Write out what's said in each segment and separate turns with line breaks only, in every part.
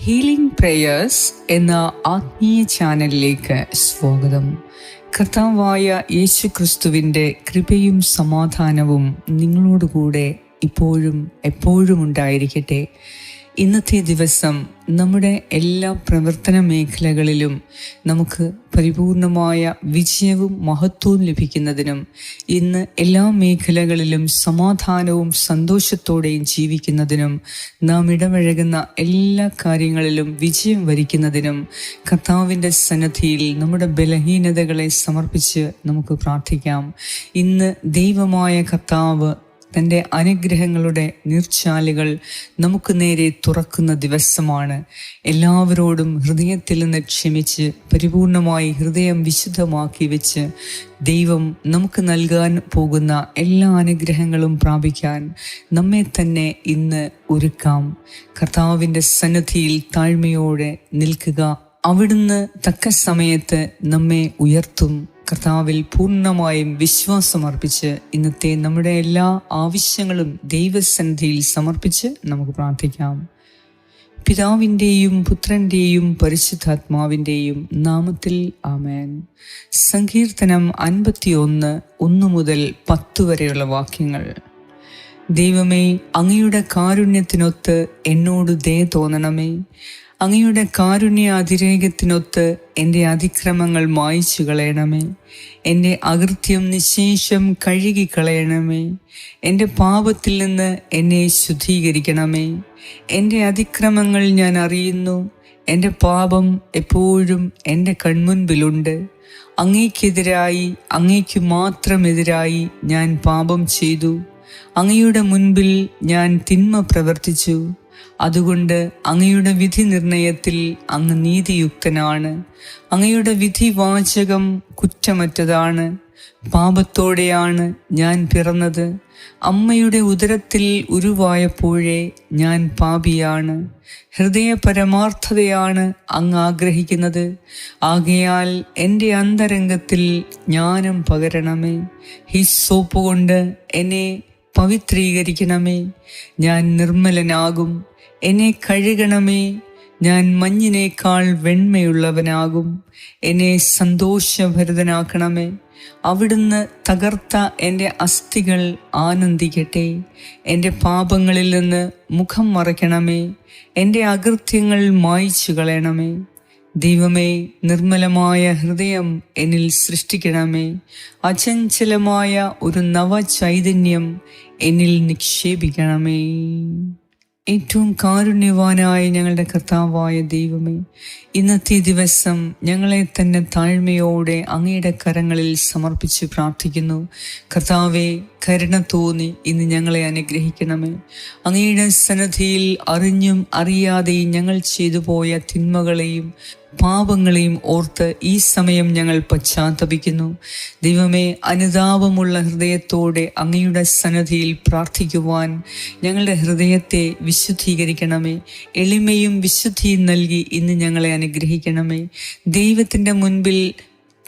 Healing prayers എന്ന ആത്മീയ ചാനലിലേക്ക് സ്വാഗതം. കർത്താവായ യേശു ക്രിസ്തുവിന്റെ കൃപയും സമാധാനവും നിങ്ങളോടുകൂടെ ഇപ്പോഴും എപ്പോഴും ഉണ്ടായിരിക്കട്ടെ. ഇന്നത്തെ ദിവസം നമ്മുടെ എല്ലാ പ്രവർത്തന മേഖലകളിലും നമുക്ക് പരിപൂർണമായ വിജയവും മഹത്വവും ലഭിക്കുന്നതിനും ഇന്ന് എല്ലാ മേഖലകളിലും സമാധാനവും സന്തോഷത്തോടെയും ജീവിക്കുന്നതിനും നാം ഇടപഴകുന്ന എല്ലാ കാര്യങ്ങളിലും വിജയം വരിക്കുന്നതിനും കർത്താവിന്റെ സന്നദ്ധിയിൽ നമ്മുടെ ബലഹീനതകളെ സമർപ്പിച്ച് നമുക്ക് പ്രാർത്ഥിക്കാം. ഇന്ന് ദൈവമായ കർത്താവ് തന്റെ അനുഗ്രഹങ്ങളുടെ നീർച്ചാലുകൾ നമുക്ക് നേരെ തുറക്കുന്ന ദിവസമാണ്. എല്ലാവരോടും ഹൃദയത്തിൽ നിന്ന് ക്ഷമിച്ച് പരിപൂർണമായി ഹൃദയം വിശുദ്ധമാക്കി വെച്ച് ദൈവം നമുക്ക് നൽകാൻ പോകുന്ന എല്ലാ അനുഗ്രഹങ്ങളും പ്രാപിക്കാൻ നമ്മെ തന്നെ ഇന്ന് ഒരുക്കാം. കർത്താവിന്റെ സന്നദ്ധിയിൽ താഴ്മയോടെ നിൽക്കുക. അവിടുന്ന് തക്ക സമയത്ത് നമ്മെ ഉയർത്തും. കർത്താവിൽ പൂർണമായും വിശ്വാസമർപ്പിച്ച് ഇന്നത്തെ നമ്മുടെ എല്ലാ ആവശ്യങ്ങളും ദൈവസന്ധിയിൽ സമർപ്പിച്ച് നമുക്ക് പ്രാർത്ഥിക്കാം. പിതാവിന്റെയും പുത്രന്റെയും പരിശുദ്ധാത്മാവിന്റെയും നാമത്തിൽ ആമേൻ. സങ്കീർത്തനം അൻപത്തിയൊന്ന് ഒന്ന് മുതൽ പത്ത് വരെയുള്ള വാക്യങ്ങൾ. ദൈവമേ അങ്ങയുടെ കാരുണ്യത്തിനൊത്ത് എന്നോട് ദയ തോന്നണമേ. അങ്ങയുടെ കാരുണ്യ അതിരേകത്തിനൊത്ത് എന്റെ അതിക്രമങ്ങൾ മായ്ച്ചു കളയണമേ എന്റെ അകൃത്യം നിശേഷം കഴുകിക്കളയണമേ. എന്റെ പാപത്തിൽ നിന്ന് എന്നെ ശുദ്ധീകരിക്കണമേ. എന്റെ അതിക്രമങ്ങൾ ഞാൻ അറിയുന്നു. എന്റെ പാപം എപ്പോഴും എന്റെ കൺമുൻപിലുണ്ട്. അങ്ങേക്കെതിരായി അങ്ങേക്ക് മാത്രമെതിരായി ഞാൻ പാപം ചെയ്തു. അങ്ങയുടെ മുൻപിൽ ഞാൻ തിന്മ പ്രവർത്തിച്ചു. അതുകൊണ്ട് അങ്ങയുടെ വിധി നിർണയത്തിൽ അങ്ങ് നീതിയുക്തനാണ്. അങ്ങയുടെ വിധി വാചകം കുറ്റമറ്റതാണ്. പാപത്തോടെയാണ് ഞാൻ പിറന്നത്. അമ്മയുടെ ഉദരത്തിൽ ഉരുവായപ്പോഴേ ഞാൻ പാപിയാണ്. ഹൃദയ പരമാർത്ഥതയാണ് അങ്ങ് ആഗ്രഹിക്കുന്നത്. ആകയാൽ എന്റെ അന്തരംഗത്തിൽ ജ്ഞാനം പകരണമേ. ഹിസ്സോപ്പ് കൊണ്ട് എന്നെ പവിത്രീകരിക്കണമേ. ഞാൻ നിർമ്മലനാകും. എന്നെ കഴുകണമേ. ഞാൻ മഞ്ഞിനേക്കാൾ വെണ്മയുള്ളവനാകും. എന്നെ സന്തോഷഭരിതനാക്കണമേ. അവിടുന്ന് തകർത്ത എന്റെ അസ്ഥികൾ ആനന്ദിക്കട്ടെ. എന്റെ പാപങ്ങളിൽ നിന്ന് മുഖം മറയ്ക്കണമേ. എന്റെ അകൃത്യങ്ങൾ മായ്ച്ചു കളയണമേ. ദൈവമേ നിർമ്മലമായ ഹൃദയം എന്നിൽ സൃഷ്ടിക്കണമേ. അചഞ്ചലമായ ഒരു നവചൈതന്യം എന്നിൽ നിക്ഷേപിക്കണമേ. ഏറ്റവും കാരുണ്യവാനായ ഞങ്ങളുടെ കർത്താവായ ദൈവമേ ഇന്നത്തെ ദിവസം ഞങ്ങളെ തന്നെ താഴ്മയോടെ അങ്ങയുടെ കരങ്ങളിൽ സമർപ്പിച്ച് പ്രാർത്ഥിക്കുന്നു. കർത്താവെ കരുണ തോന്നി ഇന്ന് ഞങ്ങളെ അനുഗ്രഹിക്കണമേ. അങ്ങയുടെ സന്നദ്ധിയിൽ അറിഞ്ഞും അറിയാതെയും ഞങ്ങൾ ചെയ്തു പോയ തിന്മകളെയും പാപങ്ങളെയും ഓർത്ത് ഈ സമയം ഞങ്ങൾ പശ്ചാത്തപിക്കുന്നു. ദൈവമേ അനുതാപമുള്ള ഹൃദയത്തോടെ അങ്ങയുടെ സന്നദ്ധിയിൽ പ്രാർത്ഥിക്കുവാൻ ഞങ്ങളുടെ ഹൃദയത്തെ വിശുദ്ധീകരിക്കണമേ. എളിമയും വിശുദ്ധിയും നൽകി ഇന്ന് ഞങ്ങളെ അനുഗ്രഹിക്കണമേ. ദൈവത്തിന്റെ മുൻപിൽ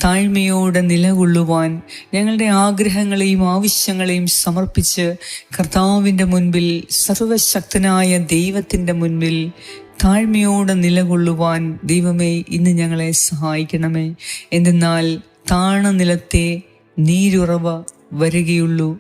താഴ്മയോടെ നിലകൊള്ളുവാൻ ഞങ്ങളുടെ ആഗ്രഹങ്ങളെയും ആവശ്യങ്ങളെയും സമർപ്പിച്ച് കർത്താവിന്റെ മുൻപിൽ സർവശക്തനായ ദൈവത്തിന്റെ മുൻപിൽ താഴ്മയോടെ നിലകൊള്ളുവാൻ ദൈവമേ ഇന്ന് ഞങ്ങളെ സഹായിക്കണമേ. എന്തെന്നാൽ താണ നിലത്തെ നീരുറവ വരികയുള്ളൂ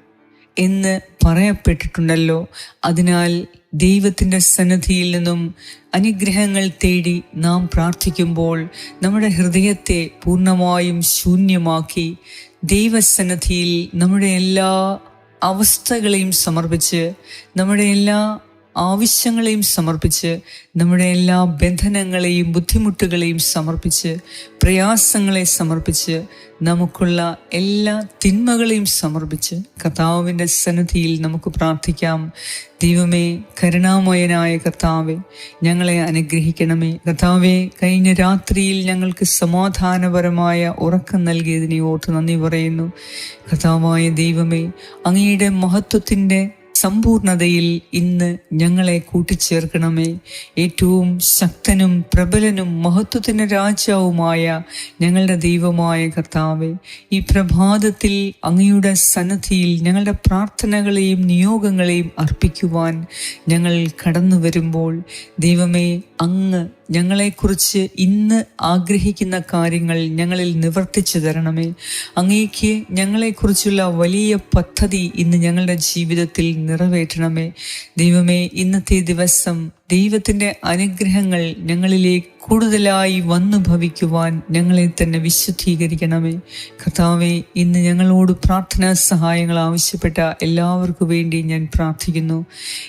എന്ന് പറയപ്പെട്ടിട്ടുണ്ടല്ലോ. അതിനാൽ ദൈവത്തിന്റെ സന്നദ്ധിയിൽ നിന്നും അനുഗ്രഹങ്ങൾ തേടി നാം പ്രാർത്ഥിക്കുമ്പോൾ നമ്മുടെ ഹൃദയത്തെ പൂർണമായും ശൂന്യമാക്കി ദൈവസന്നദ്ധിയിൽ നമ്മുടെ എല്ലാ അവസ്ഥകളെയും സമർപ്പിച്ച് നമ്മുടെ എല്ലാ ആവശ്യങ്ങളെയും സമർപ്പിച്ച് നമ്മുടെ എല്ലാ ബന്ധനങ്ങളെയും ബുദ്ധിമുട്ടുകളെയും സമർപ്പിച്ച് പ്രയാസങ്ങളെ സമർപ്പിച്ച് നമുക്കുള്ള എല്ലാ തിന്മകളെയും സമർപ്പിച്ച് കർത്താവിന്റെ സന്നിധിയിൽ നമുക്ക് പ്രാർത്ഥിക്കാം. ദൈവമേ കരുണാമയനായ കർത്താവെ ഞങ്ങളെ അനുഗ്രഹിക്കണമേ. കർത്താവെ കഴിഞ്ഞ രാത്രിയിൽ ഞങ്ങൾക്ക് സമാധാനപരമായ ഉറക്കം നൽകിയതിനെ ഓർത്ത് നന്ദി പറയുന്നു. കർത്താവായ ദൈവമേ അങ്ങയുടെ മഹത്വത്തിന്റെ സമ്പൂർണതയിൽ ഇന്ന് ഞങ്ങളെ കൂട്ടിച്ചേർക്കണമേ. ഏറ്റവും ശക്തനും പ്രബലനും മഹത്വത്തിന് രാജാവുമായ ഞങ്ങളുടെ ദൈവമായ കർത്താവെ ഈ പ്രഭാതത്തിൽ അങ്ങയുടെ സന്നദ്ധിയിൽ ഞങ്ങളുടെ പ്രാർത്ഥനകളെയും നിയോഗങ്ങളെയും അർപ്പിക്കുവാൻ ഞങ്ങൾ കടന്നു വരുമ്പോൾ ദൈവമേ അങ്ങ് ഞങ്ങളെക്കുറിച്ച് ഇന്ന് ആഗ്രഹിക്കുന്ന കാര്യങ്ങൾ ഞങ്ങളിൽ നിവർത്തിച്ചു തരണമേ. അങ്ങേക്ക് ഞങ്ങളെക്കുറിച്ചുള്ള വലിയ പദ്ധതി ഇന്ന് ഞങ്ങളുടെ ജീവിതത്തിൽ നിറവേറ്റണമേ. ദൈവമേ ഇന്നത്തെ ദിവസം ദൈവത്തിന്റെ അനുഗ്രഹങ്ങൾ ഞങ്ങളിലേക്ക് കൂടുതലായി വന്നു ഭവിക്കുവാൻ ഞങ്ങളെ തന്നെ വിശുദ്ധീകരിക്കണമേ. കർത്താവെ ഇന്ന് ഞങ്ങളോട് പ്രാർത്ഥനാ സഹായങ്ങൾ ആവശ്യപ്പെട്ട എല്ലാവർക്കു വേണ്ടി ഞാൻ പ്രാർത്ഥിക്കുന്നു.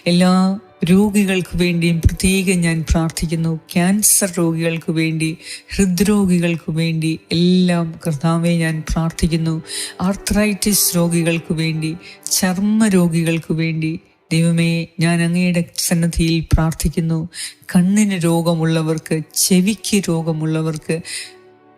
എല്ലാ രോഗികൾക്ക് വേണ്ടിയും പ്രത്യേകം ഞാൻ പ്രാർത്ഥിക്കുന്നു. ക്യാൻസർ രോഗികൾക്ക് വേണ്ടി ഹൃദ്രോഗികൾക്ക് വേണ്ടി എല്ലാം കർത്താവെ ഞാൻ പ്രാർത്ഥിക്കുന്നു. ആർത്രൈറ്റിസ് രോഗികൾക്ക് വേണ്ടി ചർമ്മ രോഗികൾക്ക് വേണ്ടി ദൈവമേ ഞാൻ അങ്ങയുടെ സന്നദ്ധിയിൽ പ്രാർത്ഥിക്കുന്നു. കണ്ണിന് രോഗമുള്ളവർക്ക് ചെവിക്ക് രോഗമുള്ളവർക്ക്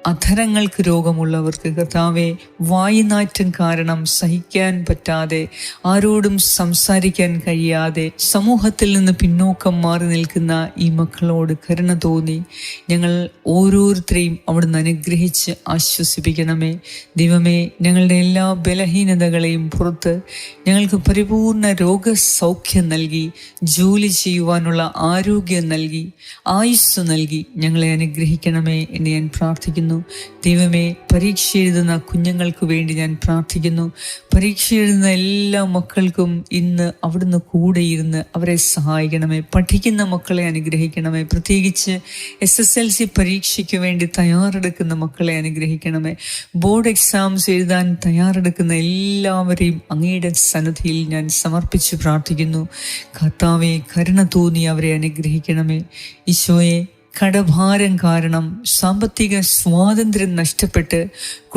അധരങ്ങൾക്ക് രോഗമുള്ളവർക്ക് കർത്താവെ വായുനാറ്റം കാരണം സഹിക്കാൻ പറ്റാതെ ആരോടും സംസാരിക്കാൻ കഴിയാതെ സമൂഹത്തിൽ നിന്ന് പിന്നോക്കം മാറി നിൽക്കുന്ന ഈ മക്കളോട് കരുണ തോന്നി. ഞങ്ങൾ ഓരോരുത്തരെയും അവിടുന്ന് അനുഗ്രഹിച്ച് ആശ്വസിപ്പിക്കണമേ. ദൈവമേ ഞങ്ങളുടെ എല്ലാ ബലഹീനതകളെയും പുറത്ത് ഞങ്ങൾക്ക് പരിപൂർണ രോഗസൗഖ്യം നൽകി ജോലി ചെയ്യുവാനുള്ള ആരോഗ്യം നൽകി ആയുസ് നൽകി ഞങ്ങളെ അനുഗ്രഹിക്കണമേ എന്ന് ഞാൻ പ്രാർത്ഥിക്കുന്നു. ദൈവമേ പരീക്ഷ എഴുതുന്ന കുഞ്ഞുങ്ങൾക്ക് വേണ്ടി ഞാൻ പ്രാർത്ഥിക്കുന്നു. പരീക്ഷ എഴുതുന്ന എല്ലാ മക്കൾക്കും ഇന്ന് അവിടുന്ന് കൂടെ ഇരുന്ന് അവരെ സഹായിക്കണമേ പഠിക്കുന്ന മക്കളെ അനുഗ്രഹിക്കണമേ പ്രത്യേകിച്ച് എസ് എസ് എൽ സി പരീക്ഷയ്ക്ക് വേണ്ടി തയ്യാറെടുക്കുന്ന മക്കളെ അനുഗ്രഹിക്കണമേ. ബോർഡ് എക്സാംസ് എഴുതാൻ തയ്യാറെടുക്കുന്ന എല്ലാവരെയും അങ്ങയുടെ സന്നദ്ധിയിൽ ഞാൻ സമർപ്പിച്ച് പ്രാർത്ഥിക്കുന്നു. കർത്താവെ കരുണ തോന്നി അവരെ അനുഗ്രഹിക്കണമേ. ഈശോയെ കടഭാരം കാരണം സാമ്പത്തിക സ്വാതന്ത്ര്യം നഷ്ടപ്പെട്ട്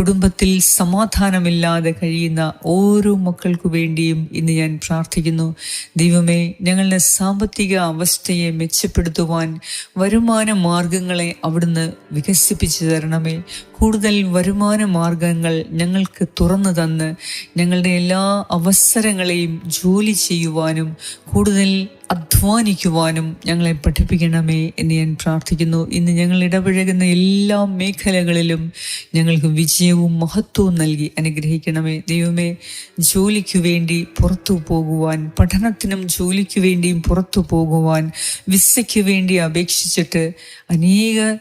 കുടുംബത്തിൽ സമാധാനമില്ലാതെ കഴിയുന്ന ഓരോ മക്കൾക്കു വേണ്ടിയും ഇന്ന് ഞാൻ പ്രാർത്ഥിക്കുന്നു. ദൈവമേ ഞങ്ങളുടെ സാമ്പത്തിക അവസ്ഥയെ മെച്ചപ്പെടുത്തുവാൻ വരുമാന മാർഗങ്ങളെ അവിടുന്ന് വികസിപ്പിച്ചു തരണമേ. കൂടുതൽ വരുമാന മാർഗങ്ങൾ ഞങ്ങൾക്ക് തുറന്നു തന്ന് ഞങ്ങളുടെ എല്ലാ അവസരങ്ങളെയും ജോലി ചെയ്യുവാനും കൂടുതൽ അധ്വാനിക്കുവാനും ഞങ്ങളെ പഠിപ്പിക്കണമേ എന്ന് ഞാൻ പ്രാർത്ഥിക്കുന്നു. ഇന്ന് ഞങ്ങൾ ഇടപഴകുന്ന എല്ലാ മേഖലകളിലും ഞങ്ങൾക്ക് വിജയവും മഹത്വവും നൽകി അനുഗ്രഹിക്കണമേ. ദൈവമേ ജോലിക്കു വേണ്ടി പുറത്തു പോകുവാൻ പഠനത്തിനും ജോലിക്കു വേണ്ടിയും പുറത്തു പോകുവാൻ വിസയ്ക്ക് വേണ്ടി അപേക്ഷിച്ചിട്ട് അനേക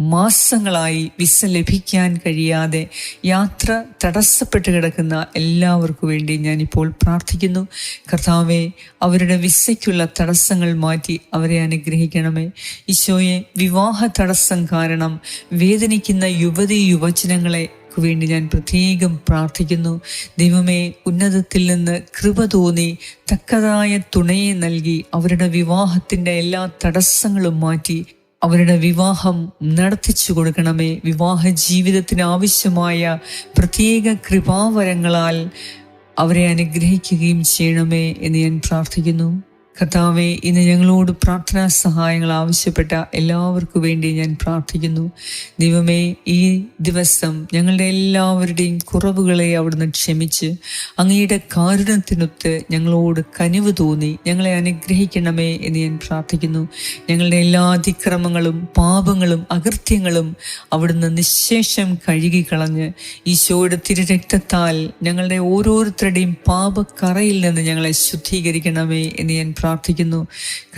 മാസങ്ങളായി വിസ ലഭിക്കാൻ കഴിയാതെ യാത്ര തടസ്സപ്പെട്ട് കിടക്കുന്ന എല്ലാവർക്കു വേണ്ടി ഞാനിപ്പോൾ പ്രാർത്ഥിക്കുന്നു. കർത്താവെ അവരുടെ വിസയ്ക്കുള്ള തടസ്സങ്ങൾ മാറ്റി അവരെ അനുഗ്രഹിക്കണമേ. ഈശോയെ വിവാഹ തടസ്സം കാരണം വേദനിക്കുന്ന യുവതി യുവജനങ്ങളെ ക്ക് വേണ്ടി ഞാൻ പ്രത്യേകം പ്രാർത്ഥിക്കുന്നു. ദൈവമേ ഉന്നതത്തിൽ നിന്ന് കൃപ തോന്നി തക്കതായ തുണയെ നൽകി അവരുടെ വിവാഹത്തിന്റെ എല്ലാ തടസ്സങ്ങളും മാറ്റി അവരുടെ വിവാഹം നടത്തിച്ചു കൊടുക്കണമേ. വിവാഹ ജീവിതത്തിന് ആവശ്യമായ പ്രത്യേക കൃപാവരങ്ങളാൽ അവരെ അനുഗ്രഹിക്കുകയും ചെയ്യണമേ എന്ന് ഞാൻ പ്രാർത്ഥിക്കുന്നു. കർത്താവെ ഇന്ന് ഞങ്ങളോട് പ്രാർത്ഥനാ സഹായങ്ങൾ ആവശ്യപ്പെട്ട എല്ലാവർക്കും വേണ്ടി ഞാൻ പ്രാർത്ഥിക്കുന്നു. ദൈവമേ ഈ ദിവസം ഞങ്ങളുടെ എല്ലാവരുടെയും കുറവുകളെ അവിടുന്ന് ക്ഷമിച്ച് അങ്ങയുടെ കാരുണ്യത്തിനൊത്ത് ഞങ്ങളോട് കനിവ് തോന്നി. ഞങ്ങളെ അനുഗ്രഹിക്കണമേ എന്ന് ഞാൻ പ്രാർത്ഥിക്കുന്നു. ഞങ്ങളുടെ എല്ലാ അതിക്രമങ്ങളും പാപങ്ങളും അകൃത്യങ്ങളും അവിടുന്ന് നിശേഷം കഴുകിക്കളഞ്ഞ് ഈശോയുടെ തിരുരക്തത്താൽ ഞങ്ങളുടെ ഓരോരുത്തരുടെയും പാപക്കറയിൽ നിന്ന് ഞങ്ങളെ ശുദ്ധീകരിക്കണമേ എന്ന് ഞാൻ പ്രാർത്ഥിക്കുന്നു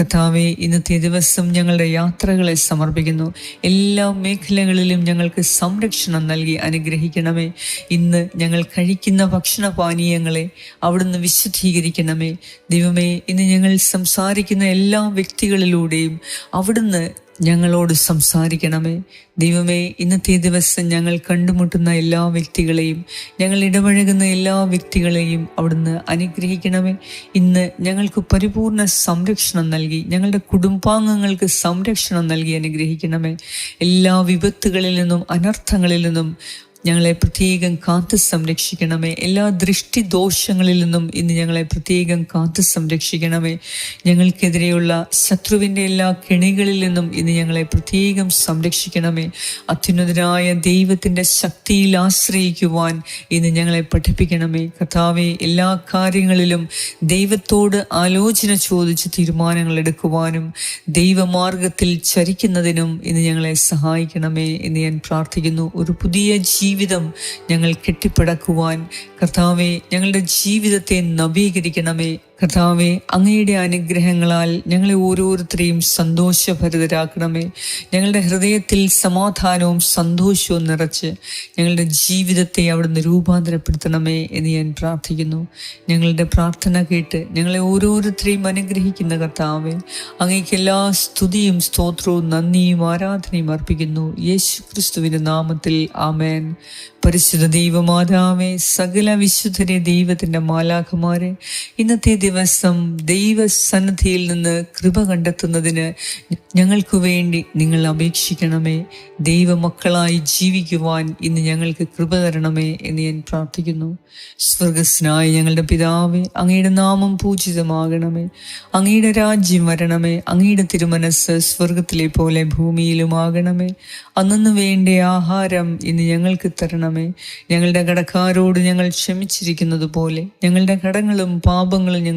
കഥാവെ ഇന്നത്തെ ദിവസം ഞങ്ങളുടെ യാത്രകളെ സമർപ്പിക്കുന്നു. എല്ലാ മേഖലകളിലും ഞങ്ങൾക്ക് സംരക്ഷണം നൽകി അനുഗ്രഹിക്കണമേ. ഇന്ന് ഞങ്ങൾ കഴിക്കുന്ന ഭക്ഷണ പാനീയങ്ങളെ അവിടുന്ന് വിശുദ്ധീകരിക്കണമേ. ദൈവമേ ഇന്ന് ഞങ്ങൾ സംസാരിക്കുന്ന എല്ലാ വ്യക്തികളിലൂടെയും അവിടുന്ന് ഞങ്ങളോട് സംസാരിക്കണമേ. ദൈവമേ ഇന്നത്തെ ദിവസം ഞങ്ങൾ കണ്ടുമുട്ടുന്ന എല്ലാ വ്യക്തികളെയും ഞങ്ങൾ ഇടപഴകുന്ന എല്ലാ വ്യക്തികളെയും അവിടുന്ന് അനുഗ്രഹിക്കണമേ. ഇന്ന് ഞങ്ങൾക്ക് പരിപൂർണ സംരക്ഷണം നൽകി ഞങ്ങളുടെ കുടുംബാംഗങ്ങൾക്ക് സംരക്ഷണം നൽകി അനുഗ്രഹിക്കണമേ. എല്ലാ വിപത്തുകളിൽ നിന്നും അനർത്ഥങ്ങളിൽ നിന്നും ഞങ്ങളെ പ്രത്യേകം കാത്തു സംരക്ഷിക്കണമേ. എല്ലാ ദൃഷ്ടിദോഷങ്ങളിൽ നിന്നും ഇന്ന് ഞങ്ങളെ പ്രത്യേകം കാത്തു സംരക്ഷിക്കണമേ. ഞങ്ങൾക്കെതിരെയുള്ള ശത്രുവിന്റെ എല്ലാ കെണികളിൽ നിന്നും ഇന്ന് ഞങ്ങളെ പ്രത്യേകം സംരക്ഷിക്കണമേ. അത്യുന്നതരായ ദൈവത്തിന്റെ ശക്തിയിൽ ആശ്രയിക്കുവാൻ ഇന്ന് ഞങ്ങളെ പഠിപ്പിക്കണമേ. കഥാവെ എല്ലാ കാര്യങ്ങളിലും ദൈവത്തോട് ആലോചന ചോദിച്ച് തീരുമാനങ്ങൾ എടുക്കുവാനും ദൈവമാർഗത്തിൽ ചരിക്കുന്നതിനും ഇന്ന് ഞങ്ങളെ സഹായിക്കണമേ എന്ന് ഞാൻ പ്രാർത്ഥിക്കുന്നു. ഒരു പുതിയ ജീവിതം ഞങ്ങൾ കെട്ടിപ്പടക്കുവാൻ. കർത്താവെ ഞങ്ങളുടെ ജീവിതത്തെ നവീകരിക്കണമേ. കർത്താവെ അങ്ങയുടെ അനുഗ്രഹങ്ങളാൽ ഞങ്ങളെ ഓരോരുത്തരെയും സന്തോഷഭരിതരാക്കണമേ. ഞങ്ങളുടെ ഹൃദയത്തിൽ സമാധാനവും സന്തോഷവും നിറച്ച് ഞങ്ങളുടെ ജീവിതത്തെ അവിടുന്ന് രൂപാന്തരപ്പെടുത്തണമേ എന്ന് ഞാൻ പ്രാർത്ഥിക്കുന്നു. ഞങ്ങളുടെ പ്രാർത്ഥന കേട്ട് ഞങ്ങളെ ഓരോരുത്തരെയും അനുഗ്രഹിക്കുന്ന കർത്താവെ അങ്ങേക്ക് എല്ലാ സ്തുതിയും സ്തോത്രവും നന്ദിയും ആരാധനയും അർപ്പിക്കുന്നു. യേശു ക്രിസ്തുവിന്റെ നാമത്തിൽ ആമേൻ. പരിശുദ്ധ ദൈവമാതാവേ സകല വിശുദ്ധരെ ദൈവത്തിന്റെ മാലാഖമാരെ ഇന്നത്തെ ദിവസം ദൈവസന്നിധിയിൽ നിന്ന് കൃപ കണ്ടെത്തുന്നതിന് ഞങ്ങൾക്ക് വേണ്ടി നിങ്ങൾ അപേക്ഷിക്കണമേ. ദൈവമക്കളായി ജീവിക്കുവാൻ ഇന്ന് ഞങ്ങൾക്ക് കൃപ തരണമേ എന്ന് ഞാൻ പ്രാർത്ഥിക്കുന്നു. സ്വർഗസ്നായ ഞങ്ങളുടെ പിതാവേ അങ്ങയുടെ നാമം പൂജിതമാകണമേ. അങ്ങയുടെ രാജ്യം വരണമേ. അങ്ങയുടെ തിരുമനസ് സ്വർഗത്തിലെ പോലെ ഭൂമിയിലുമാകണമേ. അന്നു വേണ്ട ആഹാരം ഇന്ന് ഞങ്ങൾക്ക് തരണമേ. ഞങ്ങളുടെ കടക്കാരോട് ഞങ്ങൾ ക്ഷമിച്ചിരിക്കുന്നത് പോലെ ഞങ്ങളുടെ കടങ്ങളും പാപങ്ങളും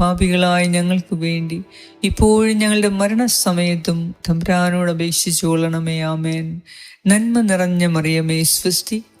പാപികളായ ഞങ്ങൾക്ക് വേണ്ടി ഇപ്പോഴും ഞങ്ങളുടെ മരണസമയത്തും തമ്പുരാനോട് അപേക്ഷിച്ചു കൊള്ളണമേ ആമേൻ. നന്മ നിറഞ്ഞ മറിയമേ സ്വസ്തി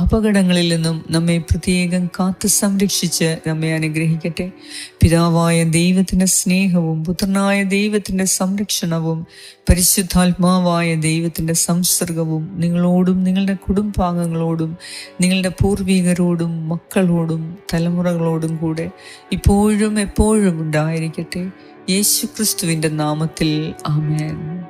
അപകടങ്ങളിൽ നിന്നും നമ്മെ പ്രത്യേകം കാത്തു സംരക്ഷിച്ച് നമ്മെ അനുഗ്രഹിക്കട്ടെ. പിതാവായ ദൈവത്തിന്റെ സ്നേഹവും പുത്രനായ ദൈവത്തിന്റെ സംരക്ഷണവും പരിശുദ്ധാത്മാവായ ദൈവത്തിന്റെ സംസർഗവും നിങ്ങളോടും നിങ്ങളുടെ കുടുംബാംഗങ്ങളോടും നിങ്ങളുടെ പൂർവികരോടും മക്കളോടും തലമുറകളോടും കൂടെ ഇപ്പോഴും എപ്പോഴും ഉണ്ടായിരിക്കട്ടെ. യേശു ക്രിസ്തുവിന്റെ നാമത്തിൽ ആമേൻ.